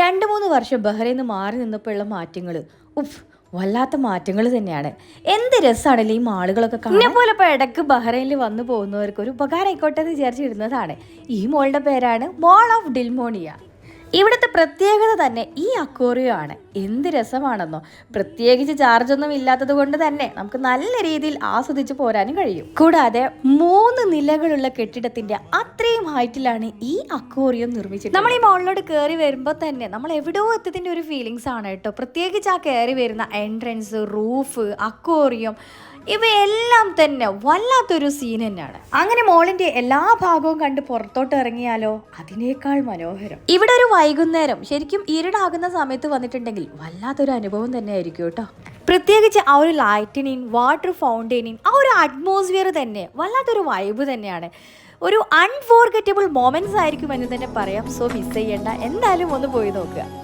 രണ്ട് മൂന്ന് വർഷം ബഹ്റൈനിൽ നിന്ന് മാറി നിന്നപ്പോഴുള്ള മാറ്റങ്ങൾ ഉഫ് വല്ലാത്ത മാറ്റങ്ങൾ തന്നെയാണ്. എന്ത് രസമാണല്ലേ ഈ മാളുകളൊക്കെ കാണാൻ? പോലെ ഇപ്പോൾ ഇടയ്ക്ക് ബഹ്റൈനിൽ വന്നു പോകുന്നവർക്ക് ഒരു ഉപകാരം ആയിക്കോട്ടെ എന്ന് വിചാരിച്ചിരുന്നതാണ്. ഈ മോളുടെ പേരാണ് മോൾ ഓഫ് ഡിൽമോണിയ. ഇവിടുത്തെ പ്രത്യേകത തന്നെ ഈ അക്വേറിയം ആണ്. എന്ത് രസമാണെന്നോ. പ്രത്യേകിച്ച് ചാർജ് ഒന്നും ഇല്ലാത്തത് കൊണ്ട് തന്നെ നമുക്ക് നല്ല രീതിയിൽ ആസ്വദിച്ച് പോരാനും കഴിയും. കൂടാതെ മൂന്ന് നിലകളുള്ള കെട്ടിടത്തിന്റെ അത്രയും ഹൈറ്റിലാണ് ഈ അക്വേറിയം നിർമ്മിച്ചത് നമ്മൾ ഈ മോളിലോട്ട് കയറി വരുമ്പോൾ തന്നെ നമ്മൾ എവിടെയോ എത്തതിന്റെ ഒരു ഫീലിങ്സ് ആണ് കേട്ടോ. പ്രത്യേകിച്ച് ആ കയറി വരുന്ന എൻട്രൻസ് റൂഫ് അക്വേറിയം ഇവയെല്ലാം തന്നെ വല്ലാത്തൊരു സീൻ തന്നെയാണ്. അങ്ങനെ മോളിന്റെ എല്ലാ ഭാഗവും കണ്ട് പുറത്തോട്ട് ഇറങ്ങിയാലോ? അതിനേക്കാൾ മനോഹരം. ഇവിടെ ഒരു വൈകുന്നേരം ശരിക്കും ഇരുടാകുന്ന സമയത്ത് വന്നിട്ടുണ്ടെങ്കിൽ വല്ലാത്തൊരു അനുഭവം തന്നെ ആയിരിക്കും കേട്ടോ. പ്രത്യേകിച്ച് ആ ഒരു ലൈറ്റിനെയും വാട്ടർ ഫൗണ്ടെയിനെയും ആ ഒരു അറ്റ്മോസ്ഫിയർ തന്നെ വല്ലാത്തൊരു വൈബ് തന്നെയാണ്. ഒരു അൺഫോർഗറ്റബിൾ മൊമെന്റ്സ് ആയിരിക്കും എന്ന് തന്നെ പറയാം. സോ മിസ് ചെയ്യേണ്ട. എന്തായാലും ഒന്ന് പോയി നോക്കുക.